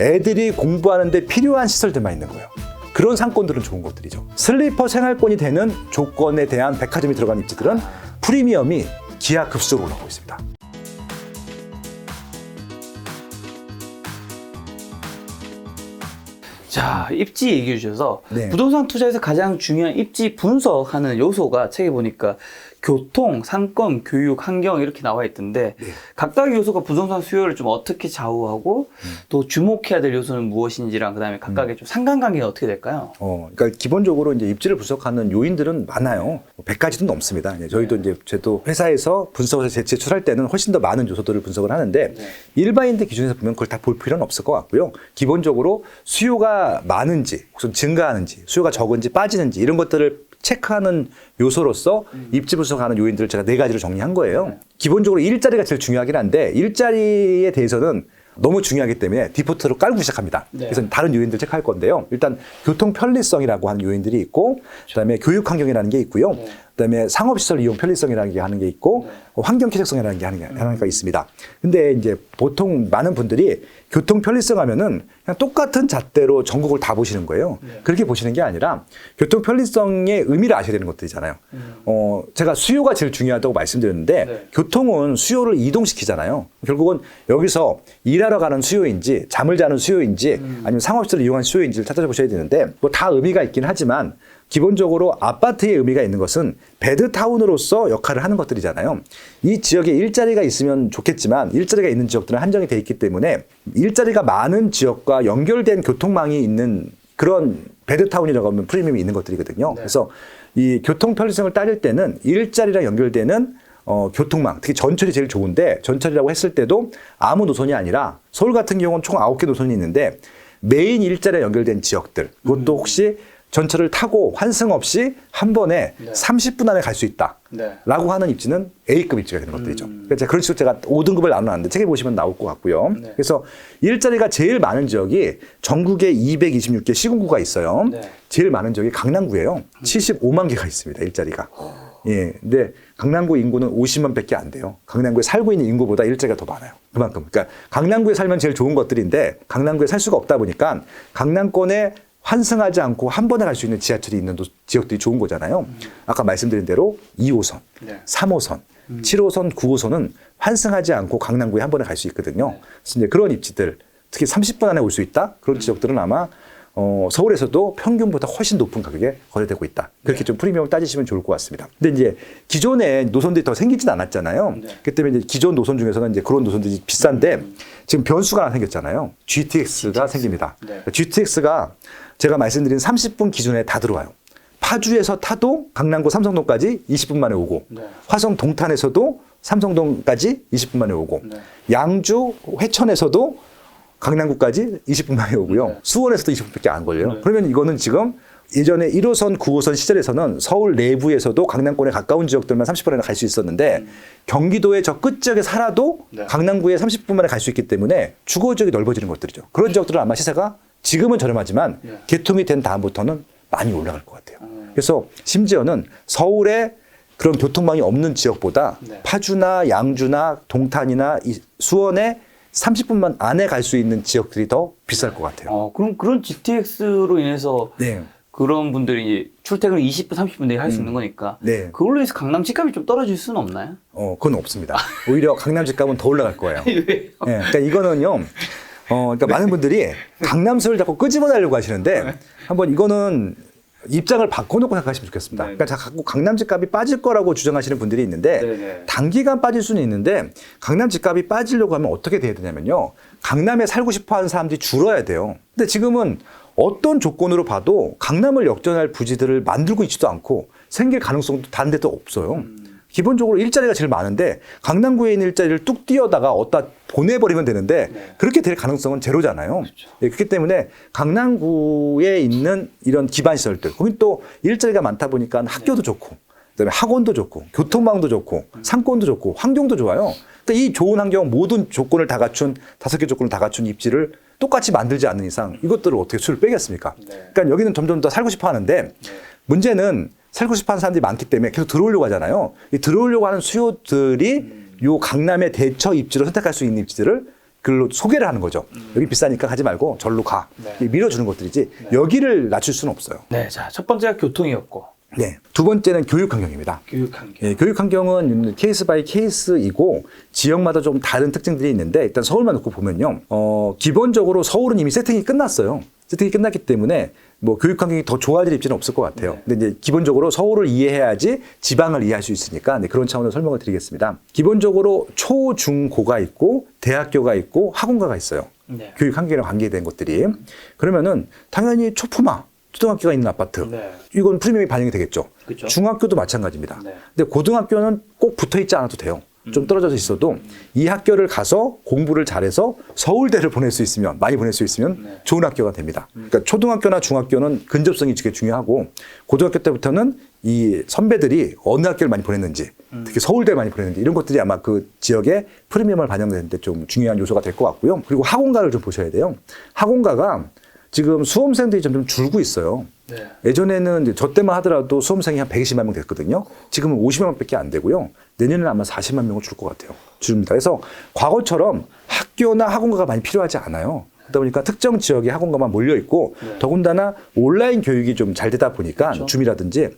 애들이 공부하는데 필요한 시설들만 있는 거예요. 그런 상권들은 좋은 것들이죠. 슬리퍼 생활권이 되는 조건에 대한 백화점이 들어간 입지들은 프리미엄이 기하급수로 올라가고 있습니다. 자, 입지 얘기해 주셔서 네. 부동산 투자에서 가장 중요한 입지 분석하는 요소가 책에 보니까 교통, 상권, 교육, 환경 이렇게 나와 있던데 네. 각각의 요소가 부동산 수요를 좀 어떻게 좌우하고 음. 또 주목해야 될 요소는 무엇인지랑 그다음에 각각의 좀 상관관계가 어떻게 될까요? 어, 그러니까 기본적으로 이제 입지를 분석하는 요인들은 많아요. 100가지도 넘습니다. 이제 저희도 이제 저도 회사에서 분석을 제- 제출할 때는 훨씬 더 많은 요소들을 분석을 하는데 네. 일반인들 기준에서 보면 그걸 다 볼 필요는 없을 것 같고요. 기본적으로 수요가 많은지 혹은 증가하는지 수요가 적은지 빠지는지 이런 것들을 체크하는 요소로서 입지 분석하는 요인들을 제가 네 가지로 정리한 거예요. 네. 기본적으로 일자리가 제일 중요하긴 한데 일자리에 대해서는 너무 중요하기 때문에 디포트로 깔고 시작합니다. 네. 그래서 다른 요인들 체크할 건데요. 일단 교통 편리성이라고 하는 요인들이 있고, 그다음에 교육 환경이라는 게 있고요. 네. 그다음에 상업시설 이용 편리성이라는 게 하는 게 있고, 어, 환경 쾌적성이라는 게 하는 게 하나가 있습니다. 근데 이제 보통 많은 분들이 교통 편리성 하면은 그냥 똑같은 잣대로 전국을 다 보시는 거예요. 네. 그렇게 보시는 게 아니라 교통 편리성의 의미를 아셔야 되는 것들이잖아요. 어, 제가 수요가 제일 중요하다고 말씀드렸는데 음. 네. 교통은 수요를 이동시키잖아요. 결국은 여기서 일하러 가는 수요인지 잠을 자는 수요인지 음. 아니면 상업시설을 이용한 수요인지를 찾아보셔야 되는데 뭐 다 의미가 있긴 하지만 기본적으로 아파트의 의미가 있는 것은 베드타운으로서 역할을 하는 것들이잖아요. 이 지역에 일자리가 있으면 좋겠지만 일자리가 있는 지역들은 한정이 돼 있기 때문에 일자리가 많은 지역과 연결된 교통망이 있는 그런 베드타운이라고 하면 프리미엄이 있는 것들이거든요. 네. 그래서 이 교통 편리성을 따질 때는 일자리랑 연결되는 어, 교통망, 특히 전철이 제일 좋은데 전철이라고 했을 때도 아무 노선이 아니라 서울 같은 경우는 총 9개 노선이 있는데 메인 일자리에 연결된 지역들 그것도 혹시 전철을 타고 환승 없이 한 번에 네. 30분 안에 갈 수 있다. 네. 라고 하는 입지는 A급 입지가 되는 것들이죠. 음. 그래서 그런 식으로 제가 5등급을 나눠놨는데 책에 보시면 나올 것 같고요. 네. 그래서 일자리가 제일 많은 지역이 전국에 226개 시군구가 있어요. 네. 제일 많은 지역이 강남구예요. 75만 개가 있습니다. 일자리가. 예. 근데 강남구 인구는 50만 밖에 안 돼요. 강남구에 살고 있는 인구보다 일자리가 더 많아요. 그만큼. 그러니까 강남구에 살면 제일 좋은 것들인데 강남구에 살 수가 없다 보니까 강남권에 환승하지 않고 한 번에 갈 수 있는 지하철이 있는 도- 지역들이 좋은 거잖아요. 아까 말씀드린 대로 2호선, 네. 3호선, 7호선, 9호선은 환승하지 않고 강남구에 한 번에 갈 수 있거든요. 네. 그래서 이제 그런 입지들, 특히 30분 안에 올 수 있다? 그런 지역들은 아마 어, 서울에서도 평균보다 훨씬 높은 가격에 거래되고 있다. 그렇게 네. 좀 프리미엄을 따지시면 좋을 것 같습니다. 근데 이제 기존에 노선들이 더 생기진 않았잖아요. 네. 그 때문에 이제 기존 노선 중에서는 이제 그런 노선들이 비싼데 지금 변수가 하나 생겼잖아요. GTX가 생깁니다. 네. GTX가 제가 말씀드린 30분 기준에 다 들어와요. 파주에서 타도 강남구 삼성동까지 20분 만에 오고 네. 화성 동탄에서도 삼성동까지 20분 만에 오고 네. 양주 회천에서도 강남구까지 20분 만에 오고요. 네. 수원에서도 20분밖에 안 걸려요. 네. 그러면 이거는 지금 예전에 1호선, 9호선 시절에서는 서울 내부에서도 강남권에 가까운 지역들만 30분 안에 갈수 있었는데 경기도의 저 끝지역에 살아도 음. 네. 강남구에 30분 만에 갈 수 있기 때문에 주거 지역이 넓어지는 것들이죠. 그런 지역들은 아마 시세가 지금은 저렴하지만 네. 개통이 된 다음부터는 많이 올라갈 것 같아요. 음. 그래서 심지어는 서울에 그런 교통망이 없는 지역보다 네. 파주나 양주나 동탄이나 이 수원에 30분만 안에 갈 수 있는 지역들이 더 비쌀 것 같아요. 어, 그럼 그런 GTX로 인해서 네. 그런 분들이 이제 출퇴근을 20분, 30분 내에 할 수 있는 거니까 네. 그걸로 해서 강남 집값이 좀 떨어질 수는 없나요? 어, 그건 없습니다. 오히려 강남 집값은 더 올라갈 거예요. 왜요? 예, 그러니까 이거는요. 어, 그러니까 많은 분들이 강남서를 자꾸 끄집어내려고 하시는데 한번 이거는 입장을 바꿔놓고 생각하시면 좋겠습니다. 네. 그러니까 자꾸 강남 집값이 빠질 거라고 주장하시는 분들이 있는데 네네. 단기간 빠질 수는 있는데 강남 집값이 빠지려고 하면 어떻게 돼야 되냐면요. 강남에 살고 싶어 하는 사람들이 줄어야 돼요. 근데 지금은 어떤 조건으로 봐도 강남을 역전할 부지들을 만들고 있지도 않고 생길 가능성도 다른 데도 없어요. 기본적으로 일자리가 제일 많은데 강남구에 있는 일자리를 뚝 띄어다가 어디다 보내버리면 되는데 네. 그렇게 될 가능성은 제로잖아요. 예, 그렇기 때문에 강남구에 있는 이런 기반 시설들, 거기 또 일자리가 많다 보니까 학교도 좋고, 그다음에 학원도 좋고, 교통망도 좋고, 상권도 좋고, 환경도 좋아요. 그러니까 이 좋은 환경 모든 조건을 다 갖춘 다섯 개 조건을 다 갖춘 입지를 똑같이 만들지 않는 이상 이것들을 어떻게 수를 빼겠습니까? 네. 그러니까 여기는 점점 더 살고 싶어 하는데 문제는 살고 싶어 하는 사람들이 많기 때문에 계속 들어오려고 하잖아요. 이 들어오려고 하는 수요들이 요 강남의 대처 입지로 선택할 수 있는 입지들을 글로 소개를 하는 거죠. 여기 비싸니까 가지 말고 절로 가. 네. 밀어주는 것들이지 여기를 낮출 수는 없어요. 네, 자, 첫 번째가 교통이었고, 네. 두 번째는 교육 환경입니다. 교육 환경. 예, 교육 환경은 케이스 바이 케이스이고 지역마다 좀 다른 특징들이 있는데 일단 서울만 놓고 보면요. 어, 기본적으로 서울은 이미 세팅이 끝났어요. 세팅이 끝났기 때문에 뭐 교육 환경이 더 좋아질 입지는 없을 것 같아요. 네. 근데 이제 기본적으로 서울을 이해해야지 지방을 이해할 수 있으니까 네, 그런 차원으로 설명을 드리겠습니다. 기본적으로 초, 중, 고가 있고 대학교가 있고 학원가가 있어요. 네. 교육 환경이랑 관계된 것들이. 그러면은 당연히 초품화 초등학교가 있는 아파트. 네. 이건 프리미엄이 반영이 되겠죠. 그쵸. 중학교도 마찬가지입니다. 네. 근데 고등학교는 꼭 붙어 있지 않아도 돼요. 좀 떨어져서 있어도 이 학교를 가서 공부를 잘해서 서울대를 보낼 수 있으면 많이 보낼 수 있으면 네. 좋은 학교가 됩니다. 그러니까 초등학교나 중학교는 근접성이 되게 중요하고 고등학교 때부터는 이 선배들이 어느 학교를 많이 보냈는지 특히 서울대 많이 보냈는지 이런 것들이 아마 그 지역의 프리미엄을 반영되는데 좀 중요한 요소가 될 것 같고요. 그리고 학원가를 좀 보셔야 돼요. 학원가가 지금 수험생들이 점점 줄고 있어요. 네. 예전에는 저 때만 하더라도 수험생이 한 120만 명 됐거든요. 지금은 50만 명밖에 안 되고요. 내년에는 아마 40만 명을 줄 것 같아요. 줄입니다. 그래서 과거처럼 학교나 학원가가 많이 필요하지 않아요. 그러다 보니까 특정 지역에 학원가만 몰려 있고 네. 더군다나 온라인 교육이 좀 잘 되다 보니까 그렇죠. 줌이라든지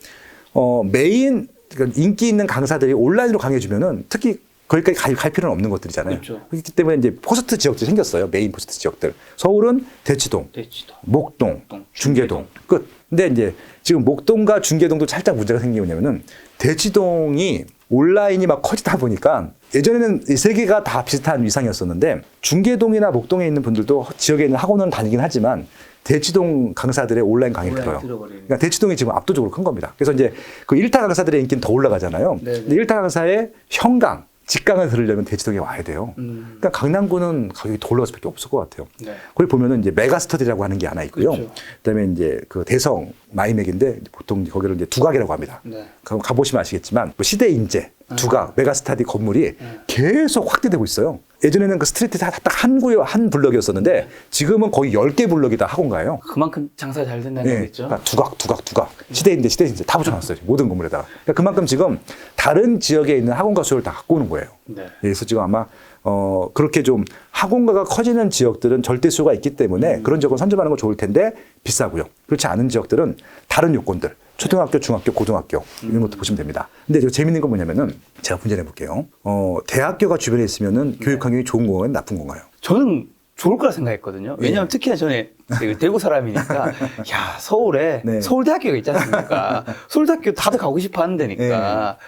어, 메인 그러니까 인기 있는 강사들이 온라인으로 강해주면은 특히 거기까지 갈, 갈 필요는 없는 것들이잖아요. 그렇죠. 그렇기 때문에 이제 포스트 지역들이 생겼어요. 메인 포스트 지역들. 서울은 대치동, 대치도. 목동, 목동, 중계동 끝. 근데 이제 지금 목동과 중계동도 살짝 문제가 생기고 있냐면은 대치동이 온라인이 막 커지다 보니까 예전에는 이 세 개가 다 비슷한 위상이었었는데 중계동이나 목동에 있는 분들도 지역에 있는 학원은 다니긴 하지만 대치동 강사들의 온라인 강의를 들어요. 들어버리는. 그러니까 대치동이 지금 압도적으로 큰 겁니다. 그래서 이제 그 1타 강사들의 인기는 더 올라가잖아요. 네네. 근데 1타 강사의 현강, 직강을 들으려면 대치동에 와야 돼요. 음. 그러니까 강남구는 가격이 더 올라갈 수밖에 없을 것 같아요. 네. 거기 보면은 이제 메가스터디라고 하는 게 하나 있고요. 그렇죠. 그다음에 이제 그 대성 마이맥인데 보통 거기를 이제 두각이라고 합니다. 네. 가- 가보시면 아시겠지만 뭐 시대 인재 두각 메가스타디 건물이 계속 확대되고 있어요. 예전에는 그 스트리트 딱한 구요 한 블럭이었었는데 지금은 거의 10개 블럭이 다 학원가예요. 그만큼 장사 잘 된다는 예, 거겠죠. 그러니까 두각, 두각, 두각. 시대인데, 시대인데 다 붙여놨어요. 모든 건물에다가. 그러니까 그만큼 지금 다른 지역에 있는 학원가 수를 다 갖고 오는 거예요. 네. 예, 그래서 지금 아마 어 그렇게 좀 학원가가 커지는 지역들은 절대수가 있기 때문에 그런 지역은 선점하는 건 좋을 텐데 비싸고요. 그렇지 않은 지역들은 다른 요건들 초등학교, 중학교, 고등학교 이런 것도 보시면 됩니다. 근데 저 재밌는 건 뭐냐면은 제가 분석해 볼게요. 어 대학교가 주변에 있으면은 교육 환경이 좋은 건가요, 나쁜 건가요? 저는 좋을 거라 생각했거든요. 왜냐하면 네. 특히나 저는 그 대구 사람이니까, 야, 서울에 네. 서울대학교가 있지 않습니까? 서울대학교 다들 가고 싶어 하는 데니까.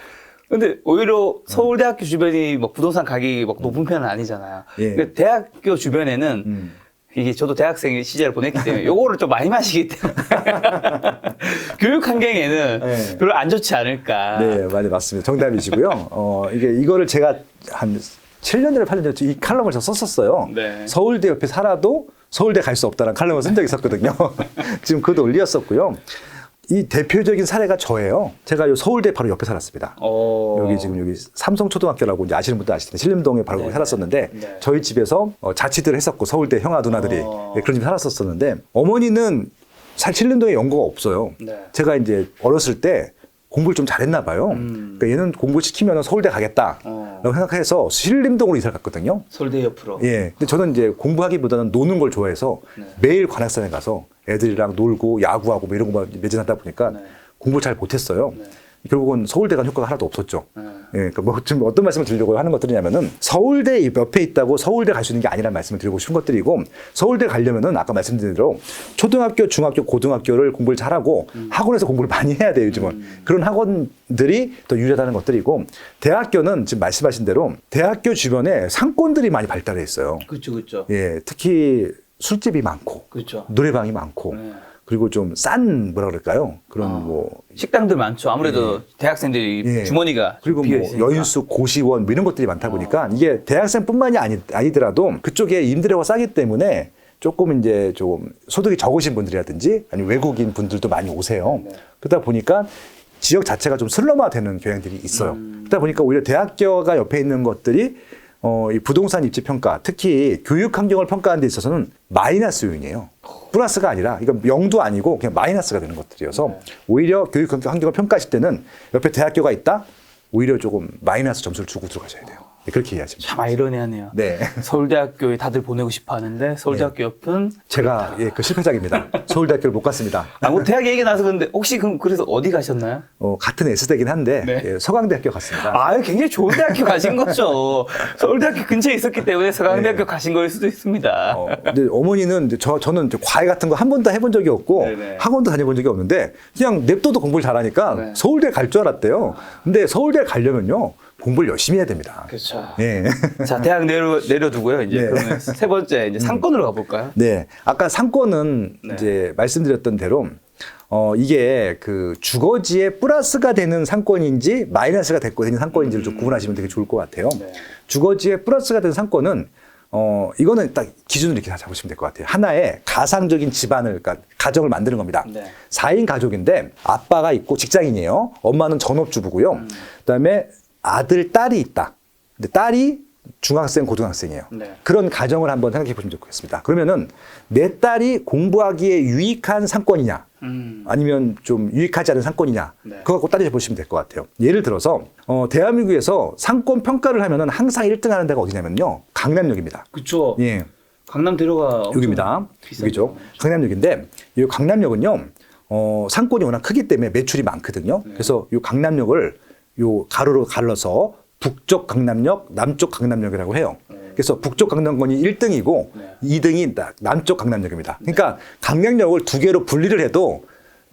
근데 오히려 서울대학교 주변이 막 부동산 가격이 막 높은 편은 아니잖아요. 예. 근데 대학교 주변에는 음. 이게 저도 대학생 시절을 보냈기 때문에 요거를 좀 많이 마시기 때문에 교육 환경에는 네. 별로 안 좋지 않을까. 네, 맞아요. 맞습니다. 정답이시고요. 어, 이게 이거를 제가 한 7년 전에 8년 전에 이 칼럼을 저 썼었어요. 네. 서울대 옆에 살아도 서울대 갈 수 없다는 칼럼을 쓴 적이 있었거든요. 지금 그것도 올렸었고요. 이 대표적인 사례가 저예요. 제가 요 서울대 바로 옆에 살았습니다. 어. 여기 지금 여기 삼성초등학교라고 이제 아시는 분들 아실 텐데 신림동에 바로 네, 거기 살았었는데 네. 저희 집에서 어, 자취들 했었고 서울대 형아 누나들이 어. 네, 그런 집에 살았었었는데 어머니는 살 신림동에 연고가 없어요. 네. 제가 이제 어렸을 때 공부를 좀 잘했나 봐요. 음. 그러니까 얘는 공부 시키면 서울대 가겠다라고 어. 생각해서 신림동으로 이사를 갔거든요. 서울대 옆으로. 예. 근데 저는 이제 공부하기보다는 노는 걸 좋아해서 네. 매일 관악산에 가서 애들이랑 놀고 야구하고 뭐 이런 거만 매진하다 보니까 네. 공부 잘 못했어요. 네. 결국은 서울대 간 효과가 하나도 없었죠. 네. 예, 그러니까 뭐 지금 어떤 말씀을 드리려고 하는 것들이냐면은 서울대 옆에 있다고 서울대 갈 수 있는 게 아니라는 말씀을 드리고 싶은 것들이고 서울대 가려면은 아까 말씀드린 대로 초등학교, 중학교, 고등학교를 공부를 잘하고 학원에서 공부를 많이 해야 돼요 요즘은 그런 학원들이 더 유리하다는 것들이고 대학교는 지금 말씀하신 대로 대학교 주변에 상권들이 많이 발달해 있어요. 그렇죠, 그렇죠. 예, 특히 술집이 많고 그렇죠. 노래방이 많고 네. 그리고 좀 싼 뭐라 그럴까요? 그런 아. 뭐 식당들 많죠. 아무래도 대학생들이 예. 주머니가 그리고 비어 뭐 있으니까. 여인수, 고시원 뭐 이런 것들이 많다 보니까 이게 대학생뿐만이 아니, 아니더라도 그쪽에 임대료가 싸기 때문에 조금 이제 좀 소득이 적으신 분들이라든지 아니면 외국인 분들도 많이 오세요. 네. 그러다 보니까 지역 자체가 좀 슬럼화되는 경향들이 있어요. 음. 그러다 보니까 오히려 대학교가 옆에 있는 것들이 어, 이 부동산 입지 평가, 특히 교육 환경을 평가하는 데 있어서는 마이너스 요인이에요. 플러스가 아니라, 이건 0도 아니고 그냥 마이너스가 되는 것들이어서 네. 오히려 교육 환경을 평가하실 때는 옆에 대학교가 있다? 오히려 조금 마이너스 점수를 주고 들어가셔야 돼요. 네, 그렇게 이해하시면 참 아이러니하네요. 네. 서울대학교에 다들 보내고 싶어 하는데 서울대학교 옆은 제가 예, 그 실패작입니다. 서울대학교를 못 갔습니다. 아, 뭐 대학 얘기 나서 그런데 혹시 그럼 그래서 어디 가셨나요? 어, 같은 S대긴 한데 네. 예, 서강대학교 갔습니다. 아, 굉장히 좋은 대학교 가신 거죠. 서울대학교 근처에 있었기 때문에 서강대학교 네. 가신 거일 수도 있습니다. 어, 근데 어머니는 이제 저 저는 이제 과외 같은 거 한 번도 해본 적이 없고 네네. 학원도 다녀본 적이 없는데 그냥 냅둬도 공부를 잘하니까 네. 서울대 갈 줄 알았대요. 근데 서울대 가려면요 공부를 열심히 해야 됩니다. 그렇죠. 예. 자, 대학 내려, 내려두고요. 이제 네. 그러면 세 번째 이제 상권으로 가볼까요? 네. 아까 상권은 네. 이제 말씀드렸던 대로 어, 이게 그 주거지에 플러스가 되는 상권인지 마이너스가 됐고 되는 상권인지를 좀 구분하시면 되게 좋을 것 같아요. 네. 주거지에 플러스가 된 상권은 어, 이거는 딱 기준으로 이렇게 다 잡으시면 될 것 같아요. 하나의 가상적인 집안을, 그러니까 가정을 만드는 겁니다. 네. 사 4인 가족인데 아빠가 있고 직장인이에요. 엄마는 전업주부고요. 음. 그 다음에 아들, 딸이 있다. 근데 딸이 중학생, 고등학생이에요. 네. 그런 가정을 한번 생각해 보시면 좋겠습니다. 그러면은 내 딸이 공부하기에 유익한 상권이냐, 음. 아니면 좀 유익하지 않은 상권이냐, 네. 그거 갖고 따져 보시면 될 것 같아요. 예를 들어서 어, 대한민국에서 상권 평가를 하면은 항상 1등 하는 데가 어디냐면요, 강남역입니다. 그쵸. 예, 강남. 엄청 여기입니다. 여기죠. 강남역인데 이 강남역은요, 어, 상권이 워낙 크기 때문에 매출이 많거든요. 네. 그래서 이 강남역을 요 가로로 갈라서 북쪽 강남역, 남쪽 강남역이라고 해요. 그래서 북쪽 강남권이 1등이고 네. 2등이 남쪽 강남역입니다. 그러니까 강남역을 두 개로 분리를 해도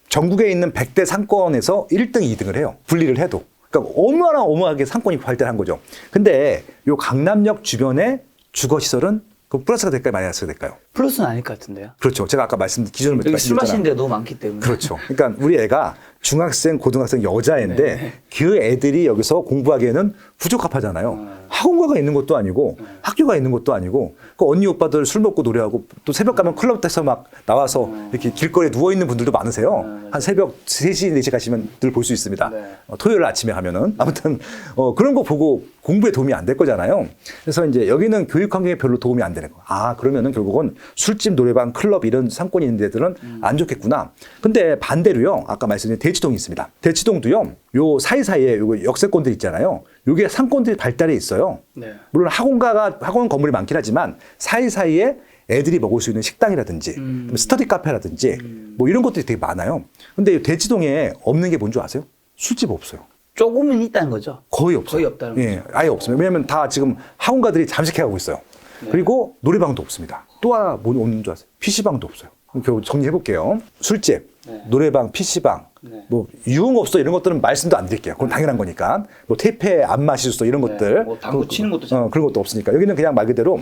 전국에 있는 100대 상권에서 1등, 2등을 해요. 분리를 해도. 그러니까 얼마나 어마하게 상권이 발달한 거죠. 근데 요 강남역 주변에 주거 시설은 그 플러스가 될까요, 마이너스가 될까요? 플러스는 아닐 것 같은데요. 그렇죠. 제가 아까 말씀 기준을 여기 술 말씀드렸잖아요. 마시는 데가 너무 많기 때문에. 그렇죠. 그러니까 우리 애가 중학생, 고등학생 여자애인데 네. 그 애들이 여기서 공부하기에는 부적합하잖아요. 음. 학원가가 있는 것도 아니고 네. 학교가 있는 것도 아니고 그 언니 오빠들 술 먹고 노래하고 또 새벽 가면 클럽에서 막 나와서 이렇게 길거리에 누워 있는 분들도 많으세요. 음. 한 새벽 3시, 4시 가시면 늘 볼 수 있습니다. 네. 어, 토요일 아침에 가면은 아무튼 어, 그런 거 보고 공부에 도움이 안 될 거잖아요. 그래서 이제 여기는 교육 환경에 별로 도움이 안 되는 거. 아 그러면은 결국은 술집, 노래방, 클럽 이런 상권이 있는 데들은 안 좋겠구나. 근데 반대로요. 아까 말씀드린 대치동이 있습니다. 대치동도요. 요 사이사이에 요 역세권들 있잖아요. 요게 상권들이 발달해 있어요. 네. 물론 학원가가 학원 건물이 많긴 하지만 사이사이에 애들이 먹을 수 있는 식당이라든지 음. 스터디 카페라든지 뭐 이런 것들이 되게 많아요. 근데 대치동에 없는 게 뭔 줄 아세요? 술집 없어요. 조금은 있다는 거죠. 거의 없어요. 거의 없다는 예, 아예 없습니다. 왜냐하면 다 지금 학원가들이 잠식해 가고 있어요. 네. 그리고 노래방도 없습니다. 또 하나 뭐 없는 줄 아세요? PC방도 없어요. 그럼 결국 정리해볼게요. 술집, 네. 노래방, PC방, 네. 뭐 유흥업소 이런 것들은 말씀도 안 드릴게요. 그건 당연한 거니까. 뭐 퇴폐 안 마실수 있런 네, 것들. 뭐 당구 치는 것도 잘 어, 그런 것도 없으니까. 여기는 그냥 말 그대로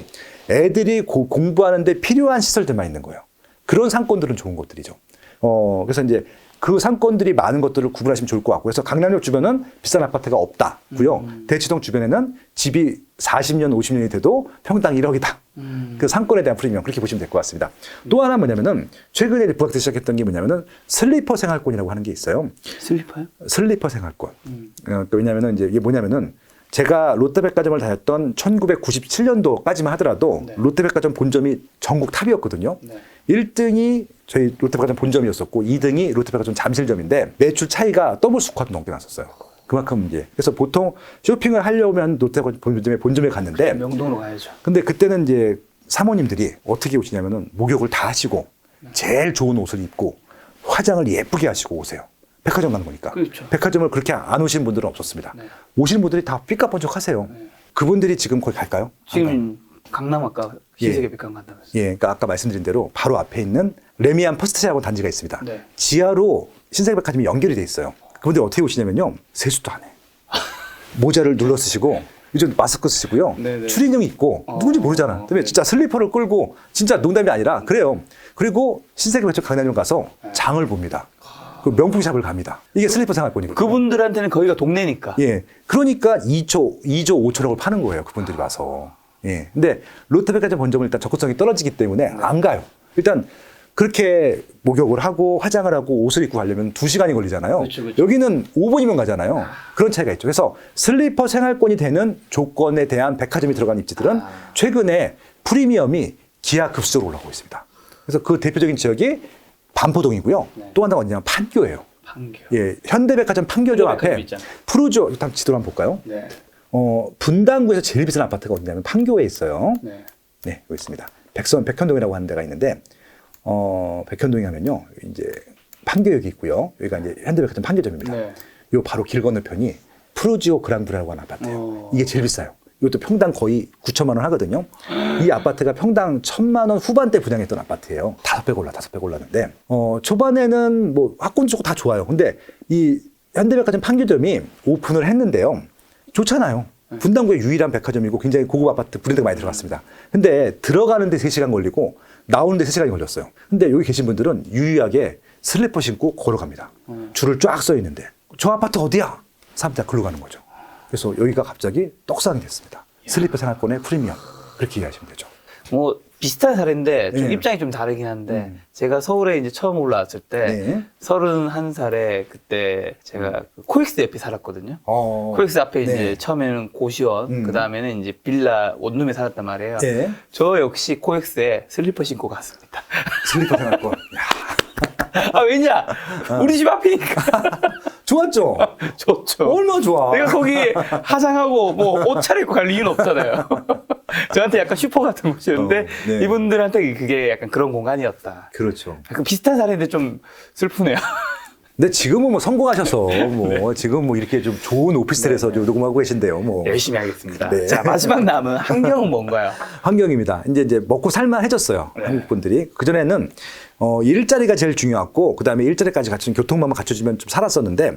애들이 고- 공부하는데 필요한 시설들만 있는 거예요. 그런 상권들은 좋은 것들이죠. 어, 그래서 이제 그 상권들이 많은 것들을 구분하시면 좋을 것 같고 그래서 강남역 주변은 비싼 아파트가 없다고요. 음. 대치동 주변에는 집이 40년, 50년이 돼도 평당 1억이다. 음. 그 상권에 대한 프리미엄 그렇게 보시면 될 것 같습니다. 또 하나 뭐냐면은 최근에 부각되기 시작했던 게 뭐냐면은 슬리퍼 생활권이라고 하는 게 있어요. 슬리퍼요? 슬리퍼 생활권. 음. 어, 또 왜냐면은 이제 이게 뭐냐면은 제가 롯데백화점을 다녔던 1997년도까지만 하더라도 네. 롯데백화점 본점이 전국 탑이었거든요. 네. 1등이 저희 롯데백화점 본점이었었고 2등이 롯데백화점 잠실점인데 매출 차이가 더블 스쿼트 넘게 났었어요. 그만큼 이제 그래서 보통 쇼핑을 하려면 롯데백화점 본점에 본점에 갔는데 명동으로 가야죠. 근데 그때는 이제 사모님들이 어떻게 오시냐면은 목욕을 다 하시고 제일 좋은 옷을 입고 화장을 예쁘게 하시고 오세요. 백화점 가는 거니까. 그렇죠. 백화점을 그렇게 안 오신 분들은 없었습니다. 네. 오시는 분들이 다 삐까뻔쩍 하세요. 네. 그분들이 지금 거기 갈까요? 지금 강남 아까 신세계 백화점 간다면서. 예, 그러니까 아까 말씀드린 대로 바로 앞에 있는 레미안 퍼스트샵 단지가 있습니다. 네. 지하로 신세계백화점이 연결이 돼 있어요. 그분들이 어떻게 오시냐면요, 세수도 안 해. 모자를 눌러 쓰시고 요즘 마스크 쓰시고요. 네네. 추리닝 입고 어. 누군지 모르잖아. 그다음에 네. 진짜 슬리퍼를 끌고 진짜 농담이 아니라 그래요. 그리고 신세계백화점 강남점 가서 네. 장을 봅니다. 그 명품샵을 갑니다. 이게 슬리퍼 생활권이거든요. 그분들한테는 거기가 동네니까. 예. 그러니까 2초, 2조 5천억을 파는 거예요. 그분들이 와서. 예. 근데 롯데백화점 본점은 일단 접근성이 떨어지기 때문에 네. 안 가요. 일단 그렇게 목욕을 하고 화장을 하고 옷을 입고 가려면 2시간이 걸리잖아요. 그렇죠, 그렇죠. 여기는 5분이면 가잖아요. 그런 차이가 있죠. 그래서 슬리퍼 생활권이 되는 조건에 대한 백화점이 들어간 입지들은 아. 최근에 프리미엄이 기하급수적으로 올라오고 있습니다. 그래서 그 대표적인 지역이 반포동이고요. 네. 또 하나가 어디냐면 판교예요. 판교. 예, 현대백화점 판교점 앞에. 푸르조 일단 지도를 한번 볼까요? 네. 어, 분당구에서 제일 비싼 아파트가 어디냐면 판교에 있어요. 네. 네, 여기 있습니다. 백선 백현동이라고 하는 데가 있는데 어, 백현동에 하면요. 이제 판교역이 있고요. 여기가 이제 현대백화점 판교점입니다. 네. 요 바로 길 건너편이 프로지오 그랑브라고 하는 아파트예요. 어. 이게 제일 비싸요. 이것도 평당 거의 9천만 원 하거든요. 이 아파트가 평당 1천만 원 후반대 분양했던 아파트예요. 다섯 배 올라, 다섯 배 올랐는데 어, 초반에는 뭐 학군 쪽다 좋아요. 근데 이 현대백화점 판교점이 오픈을 했는데요. 좋잖아요. 분당구의 유일한 백화점이고 굉장히 고급 아파트 브랜드가 많이 들어갔습니다. 근데 들어가는데 3시간 걸리고 나오는데 3시간이 걸렸어요. 근데 여기 계신 분들은 유의하게 슬리퍼 신고 걸어갑니다. 줄을 쫙 서 있는데 저 아파트 어디야? 사람들 다 글로 가는 거죠. 그래서 여기가 갑자기 떡상이 됐습니다. 슬리퍼 생활권의 프리미엄 그렇게 이해하시면 되죠. 뭐 비슷한 사례인데 좀 네. 입장이 좀 다르긴 한데 음. 제가 서울에 이제 처음 올라왔을 때 네. 서른 한 살에 그때 제가 그 코엑스 옆에 살았거든요. 어, 코엑스 앞에 네. 이제 처음에는 고시원, 음. 그 다음에는 이제 빌라 원룸에 살았단 말이에요. 네. 저 역시 코엑스에 슬리퍼 신고 갔습니다. 슬리퍼. 야, 아 왜냐? 어. 우리 집 앞이니까 좋았죠? 좋죠. 얼마나 좋아. 내가 거기 화장하고 뭐 옷 차려입고 갈 이유는 없잖아요. 저한테 약간 슈퍼 같은 곳이었는데 어, 네. 이분들한테 그게 약간 그런 공간이었다. 그렇죠. 약간 비슷한 사례인데 좀 슬프네요. 근데 지금은 뭐 성공하셔서 네. 뭐 지금 뭐 이렇게 좀 좋은 오피스텔에서 좀 녹음하고 계신데요. 뭐 열심히 하겠습니다. 네. 자 마지막 남은 환경은 뭔가요? 환경입니다. 이제 이제 먹고 살만해졌어요. 네. 한국 분들이 그 전에는 어 일자리가 제일 중요했고 그 다음에 일자리까지 갖춘 교통망만 갖춰주면 좀 살았었는데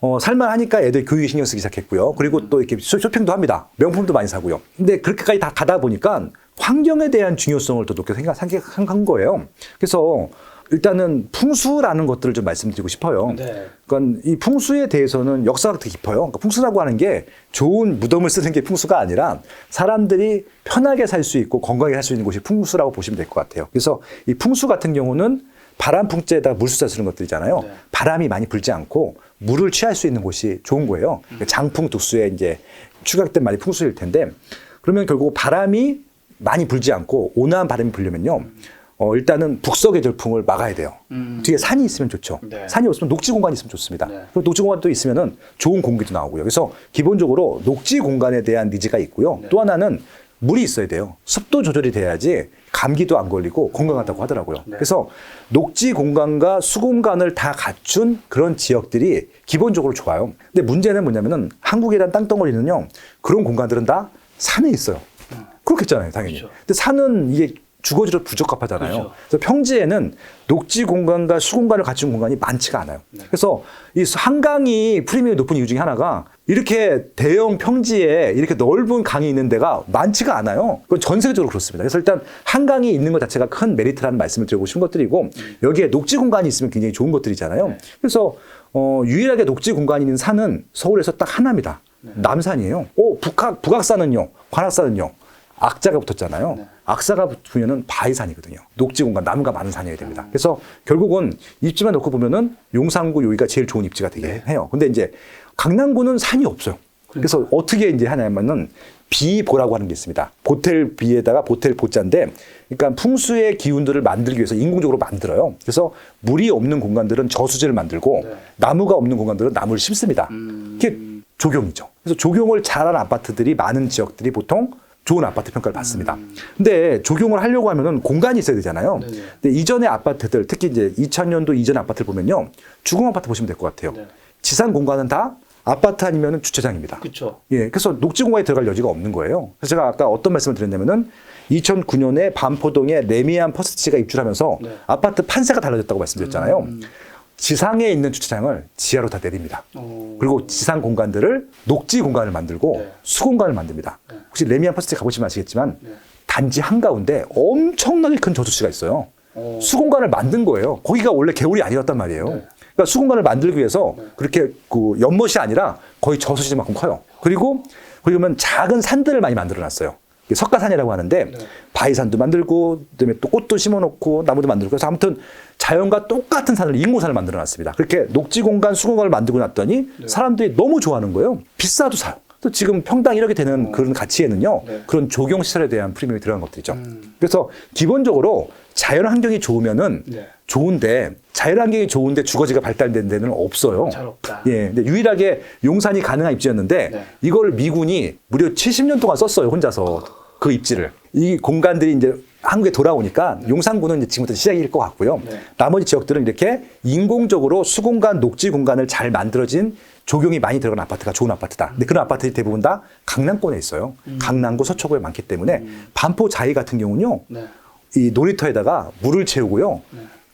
어 살만하니까 애들 교육에 신경 쓰기 시작했고요. 그리고 또 이렇게 쇼- 쇼핑도 합니다. 명품도 많이 사고요. 근데 그렇게까지 다 가다 보니까 환경에 대한 중요성을 더 높게 생각 생각한 거예요. 그래서 일단은 풍수라는 것들을 좀 말씀드리고 싶어요. 네. 그러니까 이 풍수에 대해서는 역사가 되게 깊어요. 그러니까 풍수라고 하는 게 좋은 무덤을 쓰는 게 풍수가 아니라 사람들이 편하게 살 수 있고 건강하게 살 수 있는 곳이 풍수라고 보시면 될 것 같아요. 그래서 이 풍수 같은 경우는 바람 풍제에다 물수자 쓰는 것들이잖아요. 네. 바람이 많이 불지 않고 물을 취할 수 있는 곳이 좋은 거예요. 그러니까 장풍 독수에 이제 추각된 말이 풍수일 텐데 그러면 결국 바람이 많이 불지 않고 온화한 바람이 불려면요. 어, 일단은 북서의 절풍을 막아야 돼요. 음. 뒤에 산이 있으면 좋죠. 네. 산이 없으면 녹지 공간이 있으면 좋습니다. 네. 그리고 녹지 공간도 있으면은 좋은 공기도 나오고요. 그래서 기본적으로 녹지 공간에 대한 니즈가 있고요. 네. 또 하나는 물이 있어야 돼요. 습도 조절이 돼야지 감기도 안 걸리고 건강하다고 하더라고요. 네. 그래서 녹지 공간과 수공간을 다 갖춘 그런 지역들이 기본적으로 좋아요. 근데 문제는 뭐냐면은 한국이란 땅덩어리는요. 그런 공간들은 다 산에 있어요. 그렇겠잖아요, 당연히. 그렇죠. 근데 산은 이게 주거지로 부적합하잖아요. 그렇죠. 그래서 평지에는 녹지 공간과 수공간을 갖춘 공간이 많지가 않아요. 네. 그래서 이 한강이 프리미엄이 높은 이유 중에 하나가 이렇게 대형 평지에 이렇게 넓은 강이 있는 데가 많지가 않아요. 그건 전 세계적으로 그렇습니다. 그래서 일단 한강이 있는 것 자체가 큰 메리트라는 말씀을 드리고 싶은 것들이고 여기에 녹지 공간이 있으면 굉장히 좋은 것들이잖아요. 네. 그래서 어, 유일하게 녹지 공간이 있는 산은 서울에서 딱 하나입니다. 네. 남산이에요. 오, 북학, 북악산은요? 관악산은요? 악자가 붙었잖아요. 네. 악사가 붙으면은 바위산이거든요. 녹지 공간, 나무가 많은 산이어야 됩니다. 그래서 결국은 입지만 놓고 보면은 용산구 여기가 제일 좋은 입지가 되게 네. 해요. 근데 이제 강남구는 산이 없어요. 그래서 어떻게 이제 하냐면은 비보라고 하는 게 있습니다. 보텔 비에다가 보텔 보자인데, 그러니까 풍수의 기운들을 만들기 위해서 인공적으로 만들어요. 그래서 물이 없는 공간들은 저수지를 만들고 네. 나무가 없는 공간들은 나무를 심습니다. 음. 이게 조경이죠. 그래서 조경을 잘하는 아파트들이 많은 지역들이 보통 좋은 아파트 평가를 받습니다. 근데 조경을 하려고 하면은 공간이 있어야 되잖아요. 음. 네네. 근데 이전의 아파트들, 특히 이제 2000년도 이전 아파트를 보면요. 주공 아파트 보시면 될 것 같아요. 네. 지상 공간은 다 아파트 아니면은 주차장입니다. 그렇죠. 예, 그래서 녹지 공간에 들어갈 여지가 없는 거예요. 그래서 제가 아까 어떤 말씀을 드렸냐면은 2009년에 반포동에 레미안 퍼스트가 입주하면서 네. 아파트 판세가 달라졌다고 말씀드렸잖아요. 음. 지상에 있는 주차장을 지하로 다 내립니다. 어. 그리고 지상 공간들을 녹지 공간을 만들고 네. 수공간을 만듭니다. 네. 혹시 레미안 퍼스트 가보시면 아시겠지만 네. 단지 한가운데 엄청나게 큰 저수지가 있어요. 어. 수공간을 만든 거예요. 거기가 원래 개울이 아니었단 말이에요. 네. 그러니까 수공간을 만들기 위해서 그렇게 그 연못이 아니라 거의 저수지만큼 커요. 그리고 그러면 작은 산들을 많이 만들어 놨어요. 석가산이라고 하는데 네. 바위산도 만들고 그다음에 또 꽃도 심어놓고 나무도 만들고 그래서 아무튼 자연과 똑같은 산을 인공산을 만들어 놨습니다. 그렇게 녹지 공간, 수공간을 만들고 놨더니 네. 사람들이 너무 좋아하는 거예요. 비싸도 사요. 또 지금 평당 1억이 되는 그런 가치에는요, 어. 네. 그런 조경 시설에 대한 프리미엄이 들어간 것들이죠. 음. 그래서 기본적으로 자연 환경이 좋으면은 네. 좋은데 자연 환경이 좋은데 주거지가 발달된 데는 없어요. 잘 없다. 예, 근데 유일하게 용산이 가능한 입지였는데 네. 이걸 미군이 무려 70년 동안 썼어요 혼자서 그 입지를 이 공간들이 이제 한국에 돌아오니까 용산구는 이제 지금부터 시작일 것 같고요. 네. 나머지 지역들은 이렇게 인공적으로 수공간, 녹지 공간을 잘 만들어진 조경이 많이 들어간 아파트가 좋은 아파트다. 근데 그런 아파트들이 대부분 다 강남권에 있어요. 음. 강남구, 서초구에 많기 때문에 반포 자이 같은 경우는요. 네. 이 놀이터에다가 물을 채우고요.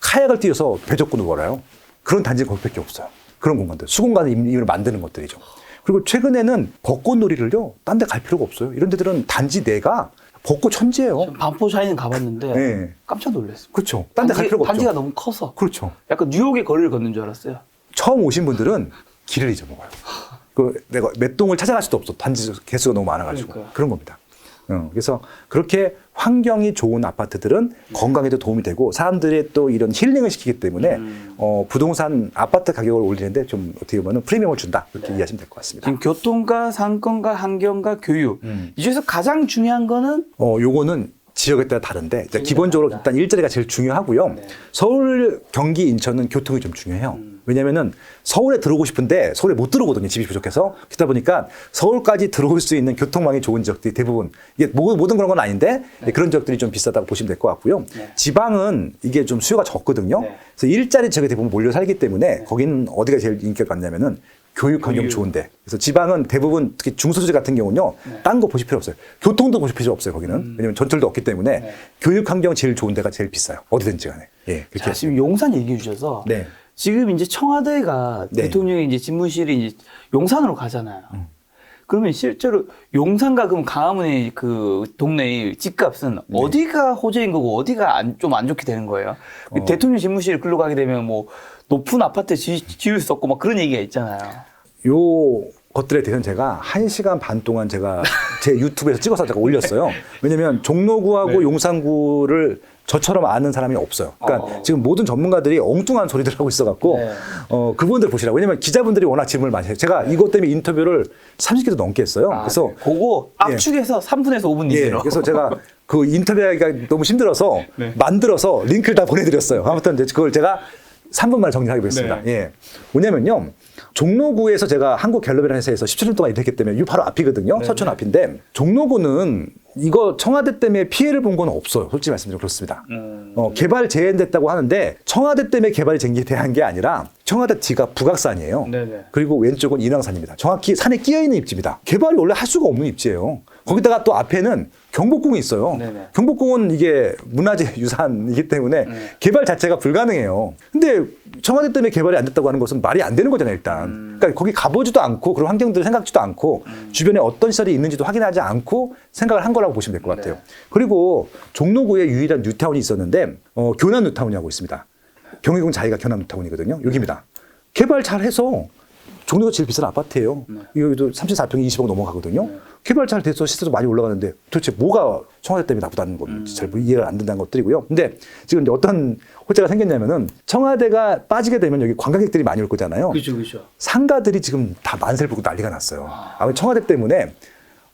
카약을 띄워서 배적군을 걸어요. 그런 단지가 거기밖에 없어요. 그런 공간들. 수공간을 임을 만드는 것들이죠. 그리고 최근에는 벚꽃놀이를요. 딴 데 갈 필요가 없어요. 이런 데들은 단지 내가 벚꽃 천지예요. 반포 샤이는 가봤는데 네. 깜짝 놀랐어요. 그렇죠. 딴 데갈 단지- 필요가 없죠. 단지가 너무 커서 그렇죠. 약간 뉴욕의 거리를 걷는 줄 알았어요. 처음 오신 분들은 길을 잊어먹어요. 그 내가 몇 동을 찾아갈 수도 없어. 단지 개수가 너무 많아가지고 그러니까요. 그런 겁니다. 어, 그래서 그렇게 환경이 좋은 아파트들은 건강에도 도움이 되고 사람들의 또 이런 힐링을 시키기 때문에 음. 어, 부동산 아파트 가격을 올리는데 좀 어떻게 보면 프리미엄을 준다 이렇게 네. 이해하시면 될 것 같습니다. 지금 교통과 상권과 환경과 교육 음. 이 중에서 가장 중요한 거는 어, 요거는 지역에 따라 다른데 기본적으로 다르다. 일단 일자리가 제일 중요하고요. 네. 서울, 경기, 인천은 교통이 좀 중요해요. 음. 왜냐면은 서울에 들어오고 싶은데 서울에 못 들어오거든요. 집이 부족해서. 그러다 보니까 서울까지 들어올 수 있는 교통망이 좋은 지역들이 대부분 이게 모- 모든 그런 건 아닌데 그런 지역들이 좀 비싸다고 보시면 될 것 같고요. 네. 지방은 이게 좀 수요가 적거든요. 네. 그래서 일자리 지역에 대부분 몰려 살기 때문에 거기는 어디가 제일 인기가 많냐면은 교육 환경. 좋은데. 그래서 지방은 대부분 특히 중소도시 같은 경우는요. 네. 딴거 보실 필요 없어요. 교통도 보실 필요 없어요. 거기는. 왜냐면 전철도 없기 때문에 음. 네. 교육 환경 제일 좋은 데가 제일 비싸요. 어디든지 간에. 예. 그렇게 자, 지금 용산 얘기해 주셔서 네. 지금 이제 청와대가 네. 대통령이 이제 집무실이 이제 용산으로 가잖아요. 음. 그러면 실제로 용산과 그럼 강화문의 그 동네의 집값은 네. 어디가 호재인 거고 어디가 좀 안 좋게 되는 거예요? 어. 대통령 집무실 글로 가게 되면 뭐 높은 아파트 지, 지을 수 없고 막 그런 얘기가 있잖아요. 요 것들에 대해서는 제가 한 시간 반 동안 제가 제 유튜브에서 찍어서 제가 올렸어요. 왜냐면 종로구하고 네. 용산구를 저처럼 아는 사람이 없어요. 그러니까 어. 지금 모든 전문가들이 엉뚱한 소리들 하고 있어갖고 네. 어, 그분들 보시라고. 왜냐면 기자분들이 워낙 질문을 많이 해요. 제가 이것 때문에 인터뷰를 30개도 넘게 했어요. 그래서 네. 그거 압축해서 3분에서 5분 예, 이내로. 그래서 제가 그 인터뷰하기가 너무 힘들어서 네. 만들어서 링크를 다 보내드렸어요. 아무튼 이제 그걸 제가 3분 만에 정리하기로 했습니다. 네. 예. 뭐냐면요. 종로구에서 제가 한국 갤럽이라는 회사에서 17년 동안 일했기 때문에 이 바로 앞이거든요. 네, 서촌 앞인데 종로구는 이거 청와대 때문에 피해를 본 건 없어요. 솔직히 말씀드리면 그렇습니다. 음. 어, 개발 제한됐다고 하는데 청와대 때문에 개발이 전개대한 게 아니라 청와대 뒤가 북악산이에요. 네네. 그리고 왼쪽은 인왕산입니다. 정확히 산에 끼어 있는 입지입니다. 개발이 원래 할 수가 없는 입지예요. 거기다가 또 앞에는 경복궁이 있어요. 네네. 경복궁은 이게 문화재 유산이기 때문에 네. 개발 자체가 불가능해요. 근데 청와대 때문에 개발이 안 됐다고 하는 것은 말이 안 되는 거잖아요, 일단. 음. 그러니까 거기 가보지도 않고 그런 환경들을 생각지도 않고 주변에 어떤 시설이 있는지도 확인하지 않고 생각을 한 거라고 보시면 될 것 같아요. 네. 그리고 종로구에 유일한 뉴타운이 있었는데 어, 교남 뉴타운이라고 있습니다. 경희궁 자기가 교남 뉴타운이거든요. 여기입니다. 개발 잘 해서 종로가 제일 비싼 아파트예요. 여기도 34평이 20억 넘어가거든요. 개발 잘 돼서 시세도 많이 올라가는데 도대체 뭐가 청와대 때문에 나쁘다는 건지 잘 이해가 안 된다는 것들이고요. 근데 지금 이제 어떤 호재가 생겼냐면은 청와대가 빠지게 되면 여기 관광객들이 많이 올 거잖아요. 그렇죠, 그렇죠. 상가들이 지금 다 만세를 부고 난리가 났어요. 아무래도 청와대 때문에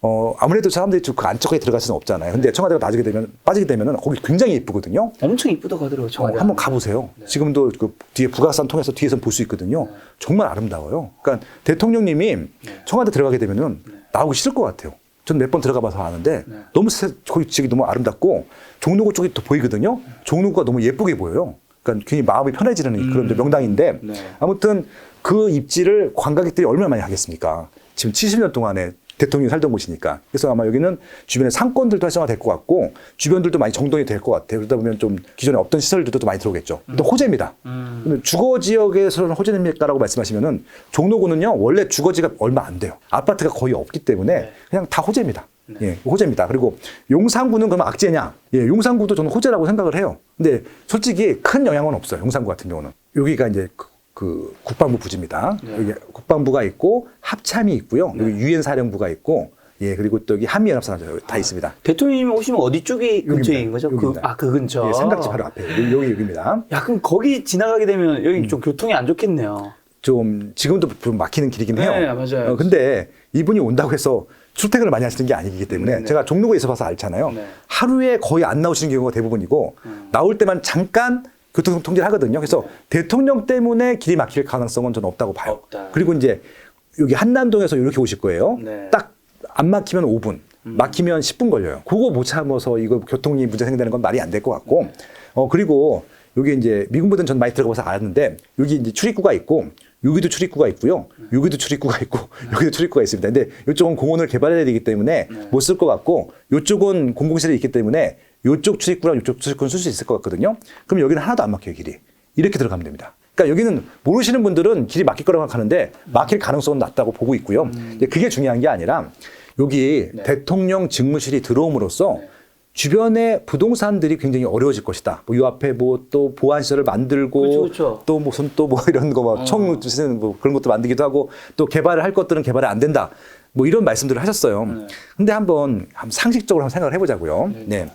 어 아무래도 사람들이 좀그 안쪽에 들어갈 수는 없잖아요. 근데 청와대가 빠지게 되면 빠지게 되면은 거기 굉장히 이쁘거든요. 엄청 이쁘다고 하더라고요, 어, 청와대. 한번 가보세요. 지금도 그 뒤에 북악산 통해서 뒤에서 볼 수 있거든요. 정말 아름다워요. 그러니까 대통령님이 청와대 들어가게 되면은 나오기 싫을 것 같아요. 전몇번 들어가 봐서 아는데 너무 세, 거기 지역이 너무 아름답고 종로구 쪽이 또 보이거든요. 종로구가 너무 예쁘게 보여요. 그러니까 괜히 마음이 편해지는 그런 명당인데 네. 아무튼 그 입지를 관광객들이 얼마나 많이 하겠습니까? 지금 70년 동안에 대통령이 살던 곳이니까. 그래서 아마 여기는 주변에 상권들도 활성화될 것 같고 주변들도 많이 정돈이 될 것 같아요. 그러다 보면 좀 기존에 없던 시설들도 또 많이 들어오겠죠. 또 호재입니다. 음. 그러면 주거 지역에서는 호재입니까라고 말씀하시면은 종로구는요 원래 주거지가 얼마 안 돼요. 아파트가 거의 없기 때문에 네. 그냥 다 호재입니다. 예, 호재입니다. 그리고 용산구는 그럼 악재냐? 예, 용산구도 저는 호재라고 생각을 해요. 근데 솔직히 큰 영향은 없어요. 용산구 같은 경우는 여기가 이제 그, 그 국방부 부지입니다. 네. 여기 국방부가 있고 합참이 있고요. 여기 유엔 사령부가 있고 예 그리고 또 여기 한미연합사가 다 있습니다. 대통령님 오시면 어디 쪽이 근처인. 거죠? 그. 아, 그 근처. 예, 삼각지 바로 앞에 여기, 여기 여기입니다. 야, 그럼 거기 지나가게 되면 여기 좀 교통이 안 좋겠네요. 좀 지금도 좀 막히는 길이긴 해요. 네, 맞아요. 어, 근데 이분이 온다고 해서 출퇴근을 많이 하시는 게 아니기 때문에 네, 네. 제가 종로구에 있어 봐서 알잖아요. 네. 하루에 거의 안 나오시는 경우가 대부분이고 음. 나올 때만 잠깐 교통 통제를 하거든요. 그래서 대통령 때문에 길이 막힐 가능성은 저는 없다고 봐요. 없다. 그리고 이제 여기 한남동에서 이렇게 오실 거예요. 네. 음. 딱안 막히면 5분, 막히면 10분 걸려요. 그거 못 참아서 이거 교통이 문제 생기는 건 말이 안 될 것 같고, 네. 어 그리고 여기 이제 미군부대는 전 많이 들어가서 알았는데 여기 이제 출입구가 있고 여기도 출입구가 있고요. 여기도 출입구가 있고 여기도 출입구가 있습니다. 근데 이쪽은 공원을 개발해야 되기 때문에 못 쓸 것 같고 이쪽은 공공시설이 있기 때문에 이쪽 출입구랑 이쪽 출입구는 쓸 수 있을 것 같거든요. 그럼 여기는 하나도 안 막혀요 길이. 이렇게 들어가면 됩니다. 그러니까 여기는 모르시는 분들은 길이 막힐 거라고 하는데 막힐 가능성은 낮다고 보고 있고요. 근데 그게 중요한 게 아니라 여기 네. 대통령 직무실이 들어옴으로써 주변의 부동산들이 굉장히 어려워질 것이다. 뭐 이 앞에 뭐 또 보안 시설을 만들고 그쵸, 그쵸. 또 무슨 또 뭐 이런 거막총 쓰는 뭐 그런 것도 만들기도 하고 또 개발을 할 것들은 개발이 안 된다. 뭐 이런 말씀들을 하셨어요. 네. 근데 한번 상식적으로 한번 생각을 해보자고요. 네.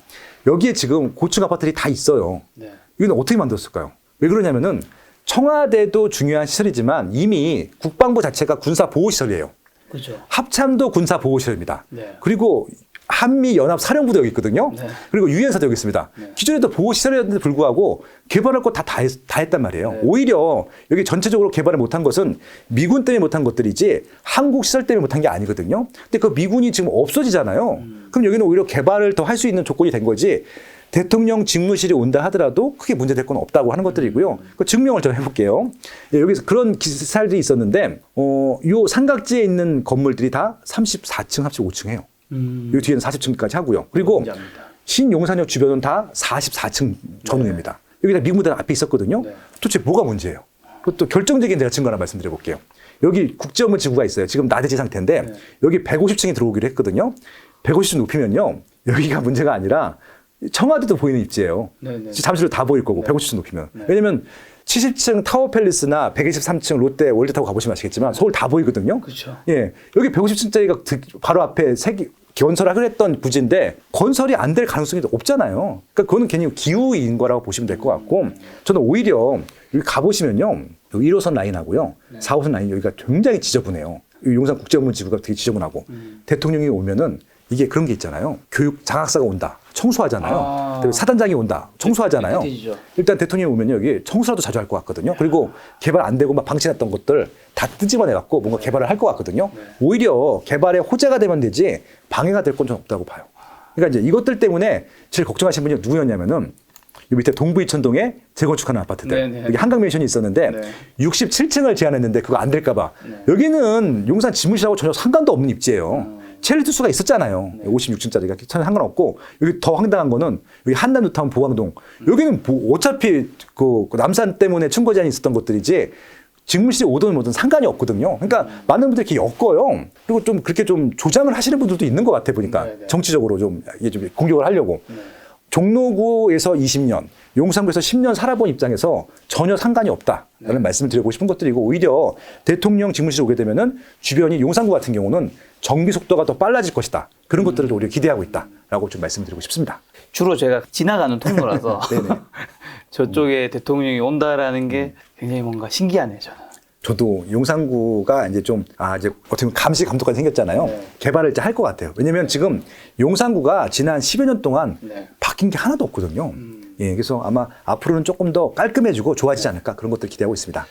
여기에 지금 고층 아파트들이 다 있어요. 네. 이건 어떻게 만들었을까요? 왜 그러냐면은 청와대도 중요한 시설이지만 이미 국방부 자체가 군사 보호 시설이에요. 그렇죠. 합참도 군사 보호 시설입니다. 네. 그리고 한미 연합 사령부도 여기 있거든요. 네. 그리고 유엔 사도 여기 있습니다. 기존에도 보호 시설이었는데 불구하고 개발할 거 다 다 했단 말이에요. 네. 오히려 여기 전체적으로 개발을 못한 것은 미군 때문에 못한 것들이지 한국 시설 때문에 못한 게 아니거든요. 근데 그 미군이 지금 없어지잖아요. 음. 그럼 여기는 오히려 개발을 더 할 수 있는 조건이 된 거지. 대통령 직무실이 온다 하더라도 크게 문제될 건 없다고 하는 것들이고요. 그 증명을 좀 해볼게요. 예, 여기서 그런 기사들이 있었는데, 어, 요 삼각지에 있는 건물들이 다 34층, 35층이에요. 음. 요 뒤에는 40층까지 하고요. 그리고 인정합니다. 신용산역 주변은 다 44층 전후입니다. 여기 다 미군대 앞에 있었거든요. 네. 도대체 뭐가 문제예요? 그것도 결정적인 제가 증거 하나 말씀드려 볼게요. 여기 국제업무 지구가 있어요. 지금 나대지 상태인데 네. 여기 150층이 들어오기로 했거든요. 150층 높이면요. 여기가 문제가 아니라 청와대도 보이는 입지예요. 네, 네. 잠실로 다 보일 거고 150층 높이면. 왜냐면 70층 타워 팰리스나 123층 롯데 월드 타고 가보시면 아시겠지만 서울 다 보이거든요. 그렇죠. 예. 여기 150층짜리가 바로 앞에 세기 건설하기로 했던 부지인데 건설이 안 될 가능성이 없잖아요. 그러니까 그거는 괜히 기후인 거라고 보시면 될 것 같고 저는 오히려 여기 가보시면요. 여기 1호선 라인하고요. 4호선 라인 여기가 굉장히 지저분해요. 이 용산 국제업무지구가 되게 지저분하고 대통령이 오면은 이게 그런 게 있잖아요. 교육 장학사가 온다. 청소하잖아요. 아. 그리고 사단장이 온다. 청소하잖아요. 멧돼지죠. 일단 대통령이 오면 여기 청소라도 자주 할 것 같거든요. 그리고 개발 안 되고 막 방치했던 것들 다 끄집어내 갖고 뭔가 개발을 할 것 같거든요. 오히려 개발에 호재가 되면 되지 방해가 될 건 좀 없다고 봐요. 그러니까 이제 이것들 때문에 제일 걱정하신 분이 누구였냐면은 이 밑에 동부 이천동에 재건축하는 아파트들 네네. 여기 한강 맨션이 있었는데 네. 67층을 제안했는데 그거 안 될까봐 네. 여기는 용산 지무실하고 전혀 상관도 없는 입지예요. 음. 첼리 투수가 있었잖아요. 네. 56층짜리가 전혀 상관없고 여기 더 황당한 거는 여기 한남 뉴타운 보왕동 여기는 뭐 어차피 그 남산 때문에 충고 제한이 있었던 것들이지 직무실이 오든 뭐든 상관이 없거든요. 그러니까 음. 많은 분들이 이렇게 엮어요. 그리고 좀 그렇게 좀 조장을 하시는 분들도 있는 것 같아 보니까 네, 네. 정치적으로 좀 이게 좀 공격을 하려고. 종로구에서 20년, 용산구에서 10년 살아본 입장에서 전혀 상관이 없다라는 네. 말씀을 드리고 싶은 것들이고 오히려 대통령 직무실 오게 되면은 주변이 용산구 같은 경우는 정비 속도가 더 빨라질 것이다. 음. 그런 것들을 오히려 기대하고 있다라고 좀 말씀드리고 싶습니다. 주로 제가 지나가는 통로라서 네네. 저쪽에 대통령이 온다라는 게 굉장히 뭔가 신기하네요, 저는. 저도 용산구가 이제 좀, 아, 이제 어떻게 보면 감시 감독관이 생겼잖아요. 네. 개발을 이제 할 것 같아요. 왜냐면 지금 용산구가 지난 10여 년 동안 네. 바뀐 게 하나도 없거든요. 예, 그래서 아마 앞으로는 조금 더 깔끔해지고 좋아지지 않을까 그런 것들 기대하고 있습니다.